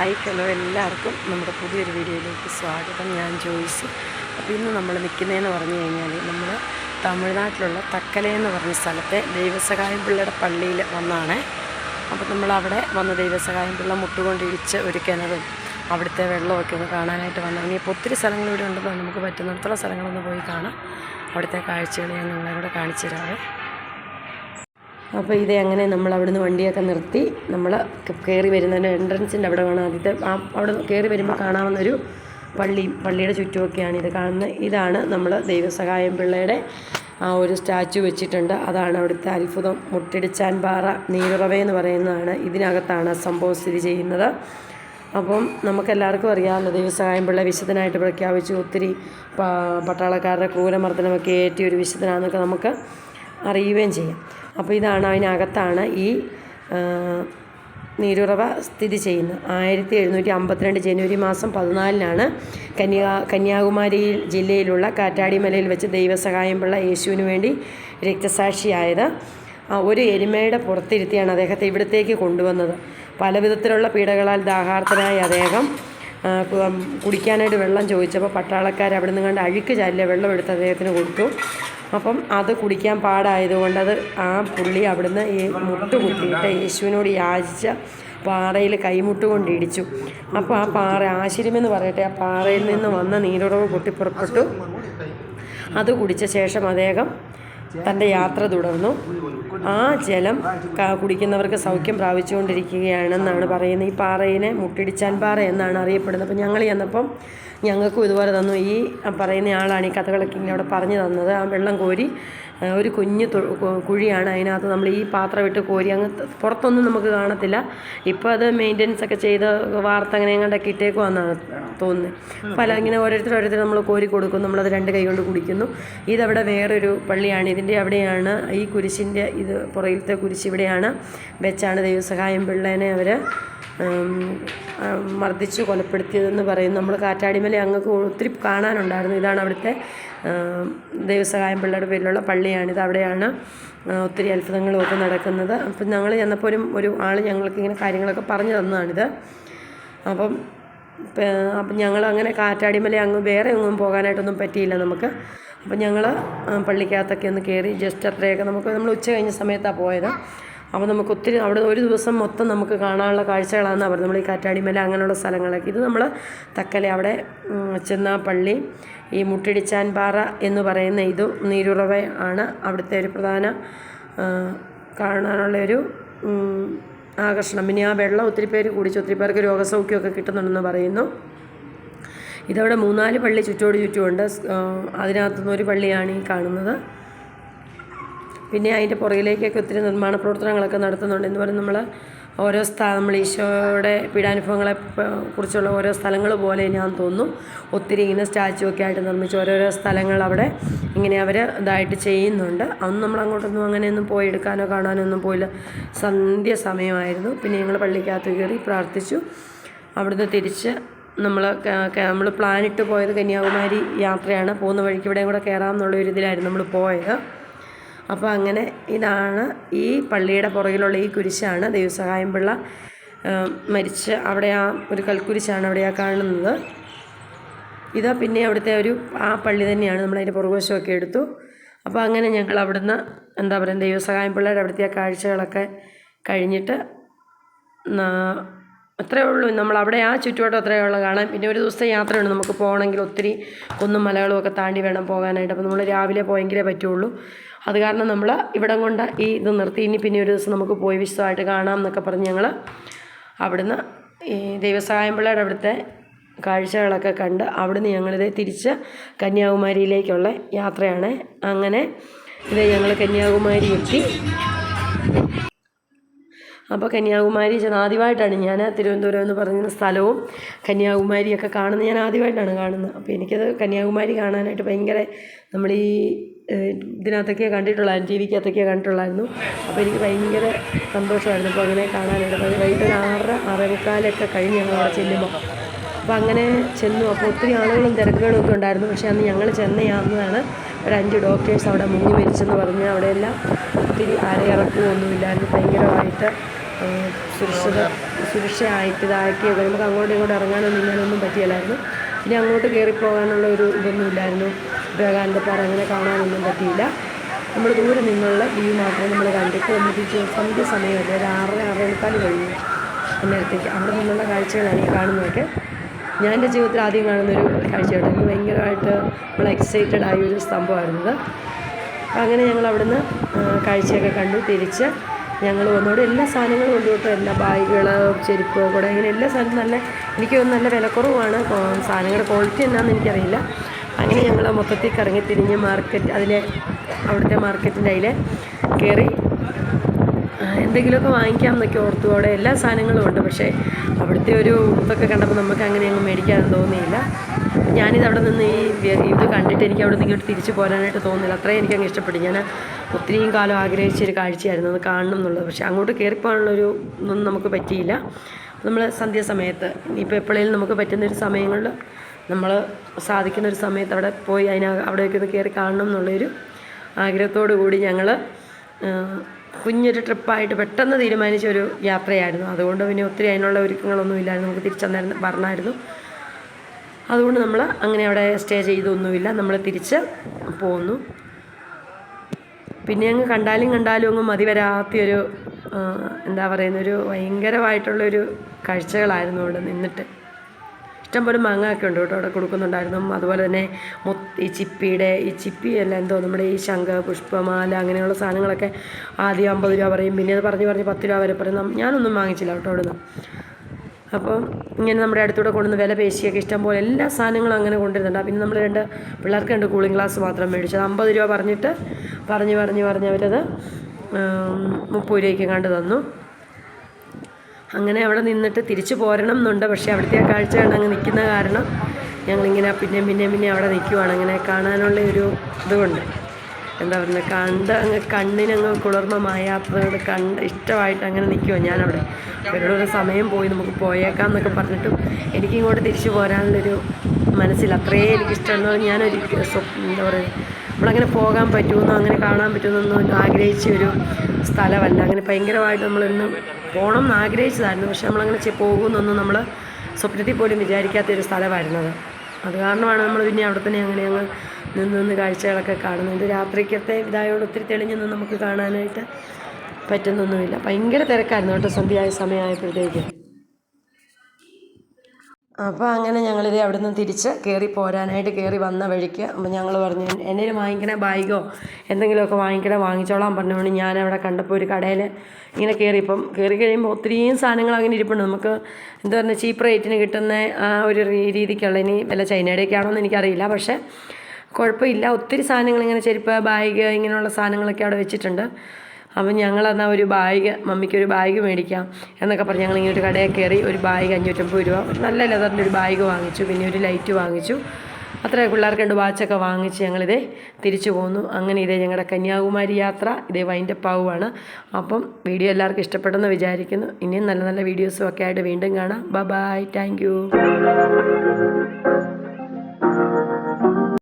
Hi hello എല്ലാവർക്കും നമ്മുടെ പുതിയൊരു വീഡിയോയിലേക്ക് സ്വാഗതം. ഞാൻ ജോയിസ്. അപ്പോൾ ഇന്ന് നമ്മൾ നിൽക്കുന്നതെന്ന് പറഞ്ഞു കഴിഞ്ഞാൽ നമ്മൾ തമിഴ്നാട്ടിലുള്ള തക്കല എന്ന് പറഞ്ഞ സ്ഥലത്തെ ദൈവസഹായം പിള്ളയുടെ പള്ളിയിൽ വന്നാണ്. അപ്പോൾ നമ്മളവിടെ വന്ന് ദൈവസഹായം പിള്ള മുട്ടുകൊണ്ടിടിച്ച് ഒരു കിണറും അവിടുത്തെ വെള്ളമൊക്കെ ഒന്ന് കാണാനായിട്ട് വന്നു. ഇനിയിപ്പോൾ ഒത്തിരി സ്ഥലങ്ങൾ ഇവിടെ ഉണ്ടെന്ന് നമുക്ക് പറ്റുന്നിടത്തോളം സ്ഥലങ്ങളൊന്ന് പോയി കാണാം. അവിടുത്തെ കാഴ്ചകൾ ഞാൻ നിങ്ങളെ കാണിച്ചു തരാവേ. അപ്പോൾ ഇത് അങ്ങനെ നമ്മൾ അവിടുന്ന് വണ്ടിയൊക്കെ നിർത്തി നമ്മൾ കയറി വരുന്നതിന് എൻട്രൻസിന്റെ അവിടെ വേണം ആദ്യത്തെ ആ അവിടെ കയറി വരുമ്പോൾ കാണാവുന്നൊരു പള്ളി പള്ളിയുടെ ചുറ്റുമൊക്കെയാണ് ഇത് കാണുന്നത് ഇതാണ് നമ്മൾ ദൈവസഹായം പിള്ളയുടെ ആ ഒരു സ്റ്റാച്ചു വെച്ചിട്ടുണ്ട്. അതാണ് അവിടുത്തെ അത്ഭുതം. മുട്ടിടിച്ചാൻ പാറ നീരുറവ എന്ന് പറയുന്നതാണ് ഇതിനകത്താണ് സംഭവം സ്ഥിതി ചെയ്യുന്നത്. അപ്പം നമുക്കെല്ലാവർക്കും അറിയാമല്ലോ ദൈവസഹായം പിള്ള വിശുദ്ധനായിട്ട് പ്രഖ്യാപിച്ചു ഒത്തിരി പട്ടാളക്കാരുടെ ക്രൂരമർദ്ദനമൊക്കെ ഏറ്റിയൊരു വിശുദ്ധനാണെന്നൊക്കെ നമുക്ക് അറിയുകയും ചെയ്യാം. അപ്പോൾ ഇതാണ് അതിനകത്താണ് ഈ നീരുറവ സ്ഥിതി ചെയ്യുന്നത്. ആയിരത്തി എഴുന്നൂറ്റി അമ്പത്തിരണ്ട് ജനുവരി മാസം പതിനാലിനാണ് കന്യാ കന്യാകുമാരി ജില്ലയിലുള്ള കാറ്റാടിമലയിൽ വെച്ച് ദൈവസഹായം പിള്ള യേശുവിന് വേണ്ടി രക്തസാക്ഷിയായത് ഒരു എരുമയുടെ പുറത്തിരുത്തിയാണ് അദ്ദേഹത്തെ ഇവിടത്തേക്ക് കൊണ്ടുവന്നത്. പലവിധത്തിലുള്ള പീഡകളാൽ ദാഹാർത്ഥനായ അദ്ദേഹം കുടിക്കാനായിട്ട് വെള്ളം ചോദിച്ചപ്പോൾ പട്ടാളക്കാർ അവിടെ നിന്ന് കണ്ട് അഴുക്ക് ചാലിലെ വെള്ളം എടുത്ത് അദ്ദേഹത്തിന് കൊടുത്തു. അപ്പം അത് കുടിക്കാൻ പാടായതുകൊണ്ട് അത് ആ പുള്ളി അവിടുന്ന് ഈ മുട്ട് കുത്തിയിട്ട് യേശുവിനോട് യാചിച്ച പാറയിൽ കൈമുട്ട് കൊണ്ട് ഇടിച്ചു അപ്പോൾ ആ പാറ ആശ്ചര്യമെന്ന് പറയട്ടെ ആ പാറയിൽ നിന്ന് വന്ന നീരുറവ് പൊട്ടിപ്പുറപ്പെട്ടു അത് കുടിച്ച ശേഷം അദ്ദേഹം തന്റെ യാത്ര തുടർന്നു. ആ ജലം കുടിക്കുന്നവർക്ക് സൗഖ്യം പ്രാപിച്ചുകൊണ്ടിരിക്കുകയാണെന്നാണ് പറയുന്നത്. ഈ പാറയിനെ മുട്ടിടിച്ചാൻ പാറ എന്നാണ് അറിയപ്പെടുന്നത്. അപ്പം ഞങ്ങൾ ചെന്നപ്പം ഞങ്ങൾക്കും ഇതുപോലെ തന്നു. ഈ പറയുന്ന ആളാണ് ഈ കഥകളൊക്കെ ഇങ്ങനെ അവിടെ പറഞ്ഞു തന്നത്. ആ വെള്ളം കോരി ഒരു കുഞ്ഞു കുഴിയാണ് അതിനകത്ത് നമ്മൾ ഈ പാത്രം ഇട്ട് കോരി. അങ്ങ് പുറത്തൊന്നും നമുക്ക് കാണത്തില്ല. ഇപ്പോൾ അത് മെയിന്റനൻസ് ഒക്കെ ചെയ്ത് വാർത്ത അങ്ങനെ എങ്ങാണ്ടൊക്കെ ഇട്ടേക്കുവാന്നാണ് തോന്നുന്നത് പല ഇങ്ങനെ ഓരോരുത്തർ ഓരോരുത്തർ നമ്മൾ കോരി കൊടുക്കും നമ്മളത് രണ്ട് കൈ കൊണ്ട് കുടിക്കുന്നു. ഇതവിടെ വേറൊരു പള്ളിയാണ്. ഇതിന്റെ അവിടെയാണ് ഈ കുരിശിന്റെ ഇത് പുറകിലത്തെ കുരിശ് ഇവിടെയാണ് വെച്ചാണ് ദൈവസഹായം പിള്ളേനെ അവർ മർദ്ദിച്ച് കൊലപ്പെടുത്തിയതെന്ന് പറയും നമ്മൾ കാറ്റാടിമല അങ്ങക്ക് ഒത്തിരി കാണാനുണ്ടായിരുന്നു. ഇതാണ് അവിടുത്തെ ദൈവസഹായം പിള്ളയുടെ പേരിലുള്ള പള്ളിയാണിത് അവിടെയാണ് ഒത്തിരി അത്ഭുതങ്ങളും ഒക്കെ നടക്കുന്നത്. അപ്പം ഞങ്ങൾ ചെന്നപ്പോൾ ഒരു ഒരു ആൾ ഞങ്ങൾക്ക് ഇങ്ങനെ കാര്യങ്ങളൊക്കെ പറഞ്ഞു തന്നതാണിത്. അപ്പം അപ്പം ഞങ്ങൾ അങ്ങനെ കാറ്റാടിമല അങ്ങ് വേറെ ഒന്നും പോകാനായിട്ടൊന്നും പറ്റിയില്ല നമുക്ക്. അപ്പം ഞങ്ങൾ പള്ളിക്കകത്തൊക്കെ ഒന്ന് കയറി ജസ്റ്റ് അത്രയൊക്കെ നമുക്ക് നമ്മൾ ഉച്ച കഴിഞ്ഞ സമയത്താണ് പോയത്. അപ്പോൾ നമുക്ക് ഒത്തിരി അവിടെ ഒരു ദിവസം മൊത്തം നമുക്ക് കാണാനുള്ള കാഴ്ചകളാണ് അവർ നമ്മൾ ഈ കാറ്റാടിമല അങ്ങനെയുള്ള സ്ഥലങ്ങളൊക്കെ. ഇത് നമ്മൾ തക്കല അവിടെ ചെന്ന പള്ളി ഈ മുട്ടിടിച്ചാൻ പാറ എന്ന് പറയുന്ന ഇത് നീരുറവ ആണ് അവിടുത്തെ ഒരു പ്രധാന കാണാനുള്ള ഒരു ആകർഷണം. പിന്നെ ആ വെള്ളം ഒത്തിരി പേര് കുടിച്ച് ഒത്തിരി പേർക്ക് രോഗസൗഖ്യമൊക്കെ കിട്ടുന്നുണ്ടെന്ന് പറയുന്നു. ഇതവിടെ മൂന്നാൽ പള്ളി ചുറ്റോട് ചുറ്റുമുണ്ട്. അതിനകത്തുനിന്ന് ഒരു പള്ളിയാണ് ഈ കാണുന്നത്. പിന്നെ അതിന്റെ പുറകിലേക്കൊക്കെ ഒത്തിരി നിർമ്മാണ പ്രവർത്തനങ്ങളൊക്കെ നടത്തുന്നുണ്ട്. എന്ന് പറയുന്നത് നമ്മൾ ഓരോ സ്ഥ നമ്മൾ ഈശോയുടെ പീഡാനുഭവങ്ങളെ പ- കുറിച്ചുള്ള ഓരോ സ്ഥലങ്ങൾ പോലെ ഞാൻ തോന്നുന്നു. ഒത്തിരി ഇങ്ങനെ സ്റ്റാച്ചു ഒക്കെ ആയിട്ട് നിർമ്മിച്ച് ഓരോരോ സ്ഥലങ്ങൾ അവിടെ ഇങ്ങനെ അവർ ഇതായിട്ട് ചെയ്യുന്നുണ്ട്. അന്ന് നമ്മൾ അങ്ങോട്ടൊന്നും അങ്ങനെയൊന്നും പോയി എടുക്കാനോ കാണാനോ ഒന്നും പോയില്ല. സന്ധ്യ സമയമായിരുന്നു. പിന്നെ ഞങ്ങൾ പള്ളിക്കകത്ത് കയറി പ്രാർത്ഥിച്ചു. അവിടുന്ന് തിരിച്ച് നമ്മൾ നമ്മൾ പ്ലാനിട്ട് പോയത് കന്യാകുമാരി യാത്രയാണ്. പോകുന്ന വഴിക്ക് ഇവിടെയും കൂടെ കയറാം എന്നുള്ള ഒരു ഇതിലായിരുന്നു നമ്മൾ പോയത്. അപ്പോൾ അങ്ങനെ ഇതാണ് ഈ പള്ളിയുടെ പുറകിലുള്ള ഈ കുരിശാണ് ദൈവസഹായം പിള്ള മരിച്ച് അവിടെ ആ ഒരു കൽക്കുരിശാണ് അവിടെ ആ കാണുന്നത്. ഇതാ പിന്നെ അവിടുത്തെ ഒരു ആ പള്ളി തന്നെയാണ് നമ്മളതിന്റെ പുറകുവശമൊക്കെ എടുത്തു. അപ്പോൾ അങ്ങനെ ഞങ്ങൾ അവിടുന്ന് എന്താ പറയുക ദൈവസഹായം പിള്ളേരുടെ അവിടുത്തെ ആ കാഴ്ചകളൊക്കെ കഴിഞ്ഞിട്ട് അത്രയേ ഉള്ളൂ. നമ്മൾ അവിടെ ആ ചുറ്റുവട്ടം അത്രയേ ഉള്ളൂ കാണാൻ. പിന്നെ ഒരു ദിവസത്തെ യാത്രയുണ്ട് നമുക്ക് പോകണമെങ്കിൽ ഒത്തിരി കുന്നും മലകളും ഒക്കെ താണ്ടി വേണം പോകാനായിട്ട്. അപ്പോൾ നമ്മൾ രാവിലെ പോയെങ്കിലേ പറ്റുള്ളൂ. അത് കാരണം നമ്മൾ ഇവിടം കൊണ്ട് ഈ ഇത് നിർത്തി. ഇനി പിന്നെ ഒരു ദിവസം നമുക്ക് പോയി വിശദമായിട്ട് കാണാം എന്നൊക്കെ പറഞ്ഞ് ഞങ്ങൾ അവിടുന്ന് ഈ ദൈവസഹായം പിള്ളയുടെ അവിടുത്തെ കാഴ്ചകളൊക്കെ കണ്ട് അവിടുന്ന് ഞങ്ങളിത് തിരിച്ച് കന്യാകുമാരിയിലേക്കുള്ള യാത്രയാണ്. അങ്ങനെ ഇത് ഞങ്ങൾ കന്യാകുമാരി എത്തി. അപ്പോൾ കന്യാകുമാരി ചെന്ന് ആദ്യമായിട്ടാണ് ഞാൻ തിരുവനന്തപുരം എന്ന് പറയുന്ന സ്ഥലവും കന്യാകുമാരിയൊക്കെ കാണുന്നത്. ഞാൻ ആദ്യമായിട്ടാണ് കാണുന്നത്. അപ്പോൾ എനിക്കത് കന്യാകുമാരി കാണാനായിട്ട് ഭയങ്കര നമ്മൾ ഈ ഇതിനകത്തൊക്കെ കണ്ടിട്ടുള്ളായിരുന്നു ടി വിക്കകത്തൊക്കെ കണ്ടിട്ടുള്ളായിരുന്നു. അപ്പോൾ എനിക്ക് ഭയങ്കര സന്തോഷമായിരുന്നു അപ്പോൾ അങ്ങനെ കാണാനായിട്ട്. അപ്പോൾ വൈകിട്ട് ഒരു ആറര ആറേമുക്കാലൊക്കെ കഴിഞ്ഞ് ഞങ്ങൾ അവിടെ ചെല്ലുമ്പോൾ അപ്പോൾ അങ്ങനെ ചെന്നു. അപ്പോൾ ഒത്തിരി ആളുകളും തിരക്കുകളും ഒക്കെ ഉണ്ടായിരുന്നു. പക്ഷേ അന്ന് ഞങ്ങൾ ചെന്നയാന്നതാണ് ഒരു അഞ്ച് ഡോക്ടേഴ്സ് അവിടെ മുങ്ങി മരിച്ചെന്ന് പറഞ്ഞ് അവിടെയെല്ലാം ഒത്തിരി അരയിറക്കമൊന്നുമില്ലായിരുന്നു ഭയങ്കരമായിട്ട് സുരക്ഷിത സുരക്ഷയായിട്ട് ഇതാക്കി നമുക്ക് അങ്ങോട്ടും ഇങ്ങോട്ടും ഇറങ്ങാനോ നിന്നാനൊന്നും പറ്റിയില്ലായിരുന്നു. പിന്നെ അങ്ങോട്ട് കയറി പോകാനുള്ള ഒരു ഇതൊന്നും ഇല്ലായിരുന്നു. വിവേകാനന്ദപ്പാറ അങ്ങനെ കാണാനൊന്നും പറ്റിയില്ല. നമ്മൾ ദൂരെ നിന്നുള്ള വ്യൂ മാത്രമേ നമ്മൾ കണ്ടിട്ട് നമ്മൾ തിരിച്ച് സന്ധ്യ സമയമല്ലേ ഒരു ആറര ആറേക്കാൽ കഴിഞ്ഞു. അന്നേരത്തേക്ക് അവിടെ നിന്നുള്ള കാഴ്ചകളാണ് ഈ കാണുന്നതൊക്കെ. ഞാൻ എന്റെ ജീവിതത്തിൽ ആദ്യം കാണുന്നൊരു കാഴ്ചയായിട്ട് എനിക്ക് ഭയങ്കരമായിട്ട് നമ്മൾ എക്സൈറ്റഡ് ആയ ഒരു സംഭവമായിരുന്നത്. അങ്ങനെ ഞങ്ങൾ അവിടുന്ന് കാഴ്ചയൊക്കെ കണ്ടു. തിരിച്ച് ഞങ്ങൾ വന്നോടെ എല്ലാ സാധനങ്ങളും കൊണ്ടുപോട്ടോ എല്ലാ ബാഗുകൾ ചെരുപ്പ് കൂടെ ഇങ്ങനെ എല്ലാ സാധനവും നല്ല എനിക്ക് നല്ല വിലക്കുറവാണ്. സാധനങ്ങളുടെ ക്വാളിറ്റി എന്നാന്ന് എനിക്കറിയില്ല. അങ്ങനെ ഞങ്ങൾ മൊത്തത്തിൽ കറങ്ങി തിരിഞ്ഞ് മാർക്കറ്റ് അതിലെ അവിടുത്തെ മാർക്കറ്റിന്റെ അതിൽ കയറി. എന്തെങ്കിലുമൊക്കെ വാങ്ങിക്കാം എന്നൊക്കെ ഓർത്തു. അവിടെ എല്ലാ സാധനങ്ങളും ഉണ്ട്. പക്ഷേ അവിടുത്തെ ഒരു ഇതൊക്കെ കണ്ടപ്പോൾ നമുക്ക് അങ്ങനെ അങ്ങ് മേടിക്കാൻ തോന്നിയില്ല. ഞാനിത് അവിടെ നിന്ന് ഈ ഇത് കണ്ടിട്ട് എനിക്ക് അവിടെ നിന്ന് ഇങ്ങോട്ട് തിരിച്ചു പോരാനായിട്ട് തോന്നുന്നില്ല. അത്രയും എനിക്ക് അങ്ങ് ഇഷ്ടപ്പെട്ടു. ഞാൻ ഒത്തിരിയും കാലം ആഗ്രഹിച്ചൊരു കാഴ്ചയായിരുന്നു. അത് കാണണം എന്നുള്ളത്. പക്ഷേ അങ്ങോട്ട് കയറിപ്പോകാനുള്ളൊരു ഒന്നും നമുക്ക് പറ്റിയില്ല. നമ്മൾ സന്ധ്യാസമയത്ത് ഇനിയിപ്പോൾ എപ്പോഴേലും നമുക്ക് പറ്റുന്ന ഒരു സമയങ്ങളിൽ നമ്മൾ സാധിക്കുന്ന ഒരു സമയത്ത് അവിടെ പോയി അതിന അവിടേക്ക് ഒന്ന് കയറി കാണണം എന്നുള്ളൊരു ആഗ്രഹത്തോടു കൂടി ഞങ്ങൾ കുഞ്ഞൊരു ട്രിപ്പായിട്ട് പെട്ടെന്ന് തീരുമാനിച്ച ഒരു യാത്രയായിരുന്നു. അതുകൊണ്ട് പിന്നെ ഒത്തിരി അതിനുള്ള ഒരുക്കങ്ങളൊന്നും ഇല്ലായിരുന്നു. നമുക്ക് തിരിച്ചന്നേരം പറഞ്ഞായിരുന്നു അതുകൊണ്ട് നമ്മൾ അങ്ങനെ അവിടെ സ്റ്റേ ചെയ്തൊന്നുമില്ല. നമ്മൾ തിരിച്ച് പോന്നു. പിന്നെ അങ്ങ് കണ്ടാലും കണ്ടാലും അങ്ങ് മതി വരാത്തൊരു എന്താ പറയുന്നൊരു ഭയങ്കരമായിട്ടുള്ളൊരു കാഴ്ചകളായിരുന്നു അവിടെ നിന്നിട്ട്. ഇഷ്ടംപോലെ മാങ്ങ ഒക്കെ ഉണ്ട് കേട്ടോ അവിടെ കൊടുക്കുന്നുണ്ടായിരുന്നു. അതുപോലെ തന്നെ ഈ ചിപ്പിയുടെ ഈ ചിപ്പി അല്ല എന്തോ നമ്മുടെ ഈ ശംഖ പുഷ്പമാല അങ്ങനെയുള്ള സാധനങ്ങളൊക്കെ ആദ്യം അമ്പത് രൂപ പറയും. പിന്നെ അത് പറഞ്ഞ് പറഞ്ഞ് പത്ത് രൂപ വരെ പറയും. ഞാനൊന്നും വാങ്ങിച്ചില്ല കേട്ടോ അവിടെ നിന്ന് അപ്പം ഇങ്ങനെ നമ്മുടെ അടുത്തൂടെ കൊണ്ടുവന്ന് വില പേശിയൊക്കെ ഇഷ്ടം പോലെ എല്ലാ സാധനങ്ങളും അങ്ങനെ കൊണ്ടുവരുന്നുണ്ട്. പിന്നെ നമ്മൾ രണ്ട് പിള്ളേർക്ക് രണ്ട് കൂളിംഗ് ഗ്ലാസ് മാത്രം മേടിച്ചത് അമ്പത് രൂപ പറഞ്ഞിട്ട് പറഞ്ഞ് പറഞ്ഞ് പറഞ്ഞ് അവരത് മുപ്പത് രൂപയ്ക്ക് കണ്ട് തന്നു. അങ്ങനെ അവിടെ നിന്നിട്ട് തിരിച്ചു പോരണം എന്നുണ്ട്. പക്ഷേ അവിടുത്തെ ആ കാഴ്ച കണ്ട് അങ്ങ് നിൽക്കുന്ന കാരണം ഞങ്ങളിങ്ങനെ പിന്നെയും പിന്നെയും പിന്നെ അവിടെ നിൽക്കുവാണ്. അങ്ങനെ കാണാനുള്ള ഒരു ഇതുകൊണ്ട് എന്താ പറയുന്നത് കണ്ട് അങ്ങ് കണ്ണിനങ്ങ് കുളിർമ മായാത്തതുകൊണ്ട് കണ്ട് ഇഷ്ടമായിട്ട് അങ്ങനെ നിൽക്കുമോ ഞാനവിടെ. അവരോടൊരു സമയം പോയി നമുക്ക് പോയേക്കാം എന്നൊക്കെ പറഞ്ഞിട്ടും എനിക്കിങ്ങോട്ട് തിരിച്ചു പോരാനുള്ളൊരു മനസ്സിൽ അത്രേ എനിക്കിഷ്ടമെന്നോ ഞാനൊരു എന്താ പറയുക നമ്മളങ്ങനെ പോകാൻ പറ്റുമെന്നോ അങ്ങനെ കാണാൻ പറ്റുമെന്നൊന്നും ആഗ്രഹിച്ച ഒരു സ്ഥലമല്ല. അങ്ങനെ ഭയങ്കരമായിട്ട് നമ്മളിന്ന് പോകണം എന്ന് ആഗ്രഹിച്ചതായിരുന്നു പക്ഷെ നമ്മളങ്ങനെ പോകുമെന്നൊന്നും നമ്മൾ സ്വപ്നത്തിൽ പോലും വിചാരിക്കാത്തൊരു സ്ഥലമായിരുന്നത്. അത് കാരണമാണ് നമ്മൾ പിന്നെ അവിടെ തന്നെ അങ്ങനെ അങ്ങ് നിന്ന് നിന്ന് കാഴ്ചകളൊക്കെ കാണുന്നുണ്ട് രാത്രിക്കത്തെ ഇതായോട് ഒത്തിരി തെളിഞ്ഞൊന്നും നമുക്ക് കാണാനായിട്ട് പറ്റുന്നൊന്നുമില്ല. ഭയങ്കര തിരക്കായിരുന്നു കേട്ടോ സന്ധ്യയായ സമയമായപ്പോഴത്തേക്ക്. അപ്പോൾ അങ്ങനെ ഞങ്ങളിത് അവിടെ നിന്ന് തിരിച്ച് കയറി പോരാനായിട്ട് കയറി വന്ന വഴിക്ക് അപ്പോൾ ഞങ്ങൾ പറഞ്ഞു എന്തെങ്കിലും വാങ്ങിക്കണ ബാഗോ? എന്തെങ്കിലുമൊക്കെ വാങ്ങിക്കണേ വാങ്ങിച്ചോളാം പറഞ്ഞുകൊണ്ട് ഞാൻ അവിടെ കണ്ടപ്പോൾ ഒരു കടയിൽ ഇങ്ങനെ കയറി ഇപ്പം കയറി കഴിയുമ്പോൾ ഒത്തിരിയും സാധനങ്ങൾ അങ്ങനെ ഇരിപ്പുണ്ട്. നമുക്ക് എന്താ പറയുക ചീപ്പ് റേറ്റിന് കിട്ടുന്ന ആ ഒരു രീതിക്കുള്ള ഇനി വല്ല ചൈനയുടെയൊക്കെ ആണോ എന്ന് എനിക്കറിയില്ല. പക്ഷേ കുഴപ്പമില്ല. ഒത്തിരി സാധനങ്ങൾ ഇങ്ങനെ ചെരുപ്പ് ബാഗ് ഇങ്ങനെയുള്ള സാധനങ്ങളൊക്കെ അവിടെ വെച്ചിട്ടുണ്ട്. അപ്പം ഞങ്ങളെന്നാൽ ഒരു ബാഗ് മമ്മിക്ക് ഒരു ബാഗ് മേടിക്കാം എന്നൊക്കെ പറഞ്ഞ് ഞങ്ങൾ ഇങ്ങനെ ഒരു കടയിൽ കയറി ഒരു ബാഗ് അഞ്ഞൂറ്റമ്പത് രൂപ നല്ല ലെതറിന്റെ ഒരു ബാഗ് വാങ്ങിച്ചു പിന്നെ ഒരു ലൈറ്റ് വാങ്ങിച്ചു. അത്ര പിള്ളേർക്ക് രണ്ട് വാച്ചൊക്കെ വാങ്ങിച്ച് ഞങ്ങളിതേ തിരിച്ചു പോന്നു. അങ്ങനെ ഇതേ ഞങ്ങളുടെ കന്യാകുമാരി യാത്ര ഇതേ വൈൻഡപ്പ് ആവുകയാണ് അപ്പം വീഡിയോ എല്ലാവർക്കും ഇഷ്ടപ്പെട്ടെന്ന് വിചാരിക്കുന്നു. ഇനിയും നല്ല നല്ല വീഡിയോസും ഒക്കെ ആയിട്ട് വീണ്ടും കാണാം. ബ ബായ് താങ്ക്